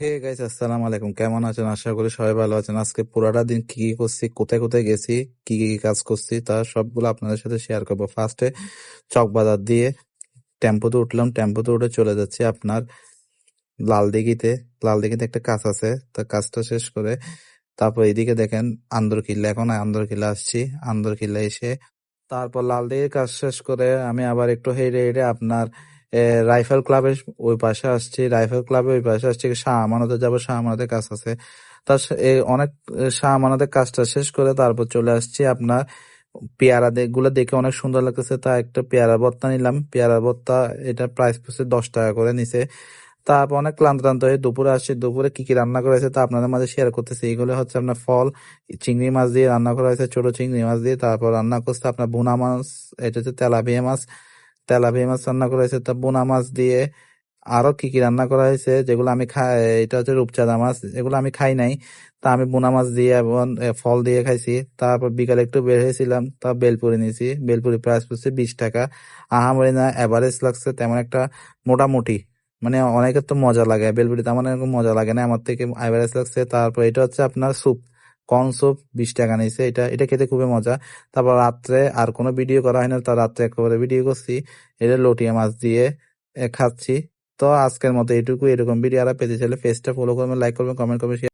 Hey guys, আসসালামু আলাইকুম। কেমন আছেন? আশা করি সবাই ভালো আছেন। আজকে পুরাটা দিন কি কি করছি, কোথায় কোথায় গেছি, কি কি কাজ করছি, তা সবগুলো আপনাদের সাথে শেয়ার করব। ফার্স্টে চকবাজার দিয়ে টেম্পোতে উঠলাম। টেম্পোতে উঠে চলে যাচ্ছি আপনার লালদিঘিতে। লালদিঘিতে একটা কাজ আছে, তা কাজটা শেষ করে তারপর এদিকে দেখেন আন্দরকিল্লা। এখন আন্দরকিল্লা আসছি। আন্দরকিল্লা এসে তারপর লালদিঘির কাজ শেষ করে আমি আবার একটু হেঁটে হেঁটে আপনার রাইফেল ক্লাবের ওই পাশে আসছি। রাইফেল ক্লাবের ওই পাশে আসছি। শাহ আমানতে যাব, শাহ আমানতের কাজ আছে। তার অনেক শাহ আমানতের কাজটা শেষ করে তারপর চলে আসছি আপনার পেয়ারা গুলো দেখে অনেক সুন্দর লাগতেছে। তা একটা পেয়ারা ভর্তা নিলাম। পেয়ারা ভর্তা এটা প্রাইস পড়ছে দশ টাকা করে নিছে তারপর অনেক ক্লান্ত ক্লান্ত হয়ে দুপুরে আসছে। দুপুরে কি কি রান্না করা হয়েছে তা আপনাদের মাঝে শেয়ার করতেছি। এইগুলো হচ্ছে আপনার ফল, চিংড়ি মাছ দিয়ে রান্না করা হয়েছে, ছোট চিংড়ি মাছ দিয়ে। তারপর রান্না করছে আপনার ভুনা মাছ, এটা হচ্ছে তেলাপিয়া মাছ। তেলাপিয়া মাছ রান্না করা হয়েছে, তা বোনা মাছ দিয়ে আরও কি কি রান্না করা হয়েছে, যেগুলো আমি খাই, এটা হচ্ছে রূপচাঁদা মাছ, এগুলো আমি খাই নাই। তা আমি বোনা মাছ দিয়ে এবং ফল দিয়ে খাইছি। তারপর বিকালে একটু বের হয়েছিলাম, তা বেলপুরি নিয়েছি। বেলপুরি প্রাইস পড়ছে বিশ টাকা। আহামরি না এভারেজ লাগছে তেমন একটা মোটামুটি। মানে অনেকের তো মজা লাগে বেলপুরি তেমন এরকম মজা লাগে না, আমার থেকে অ্যাভারেজ লাগছে। তারপর এটা হচ্ছে আপনার স্যুপ কর্ন স্যুপ বিশ টাকা নিয়েছে। এটা এটা খেতে খুবই মজা। তারপর রাত্রে আর কোনো ভিডিও করা হয় না, তার রাত্রে একেবারে ভিডিও করছি। এটা লটিয়া মাছ দিয়ে খাচ্ছি। তো আজকের মতো এটুকু এরকম ভিডিও আর পেতে চাইলে ফেসটা ফলো করবেন লাইক করবেন কমেন্ট করবেন